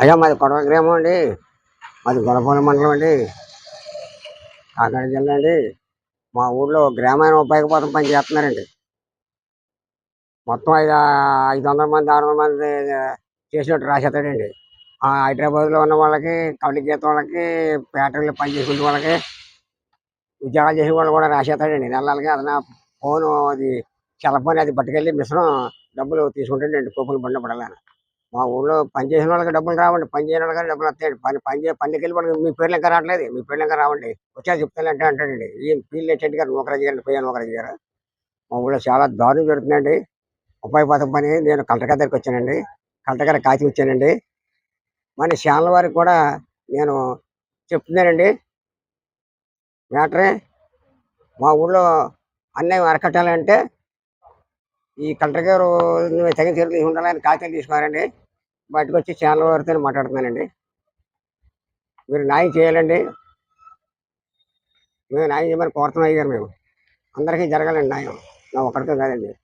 అయ్యా మాది కొడవ గ్రామం అండి. మాది గొడవపల్లి మండలం అండి. కాకినాడ జిల్లా అండి. మా ఊళ్ళో గ్రామీణ ఉపయోగపథం పని చేస్తున్నారండి. మొత్తం ఐదు ఐదు వందల మంది ఆరు వందల మంది చేసినట్టు రాసేస్తాడండి. ఆ హైదరాబాద్లో ఉన్న వాళ్ళకి కౌలి గీత వాళ్ళకి ఫ్యాక్టరీలో పని చేసుకునే వాళ్ళకి ఉద్యోగాలు చేసే వాళ్ళు కూడా రాసేస్తాడండి. నెలలకి అది నా ఫోను అది సెలఫోన్ అది పట్టుకెళ్ళి మిశ్రం డబ్బులు తీసుకుంటాడండి. కూపన్లు పడినప్పుడల్లా మా ఊళ్ళో పనిచేసిన వాళ్ళకి డబ్బులు రావండి. పని చేయని వాళ్ళకి డబ్బులు వస్తాయండి. పని పని చే పనికి వెళ్ళి మీ పేర్లు ఇంకా రావట్లేదు. మీ పేర్లు ఇంకా రావండి. వచ్చా చెప్తానంటే అంటాడండి. ఈ పీళ్ళు ఎట్టండి గారు నూకరాజు గారు పోయాను నూకరాజు గారు. మా ఊళ్ళో చాలా దారుణం జరుగుతుందండి. ఉపాధి పథకం పని నేను కలెక్టర్ గారి దగ్గరికి వచ్చానండి. కలెక్టర్ గారు కాచి వచ్చానండి. మన ఛానల్ వారికి కూడా నేను చెప్తున్నానండి. మ్యాటరే మా ఊళ్ళో అన్యాయం అరకట్టాలంటే ఈ కలెక్టర్ గారు నువ్వు తగిన చర్యలు తీసుకుంటారని కాగితాలు తీసుకున్నారండి. బయటకు వచ్చి ఛానల్ వారితో మాట్లాడుతున్నానండి. మీరు న్యాయం చేయాలండి. మేము న్యాయం చేయమని కోరుతున్నాం అయ్యారు మేము. అందరికీ జరగాలండి న్యాయం. నా ఒక్కడితో కాదండి.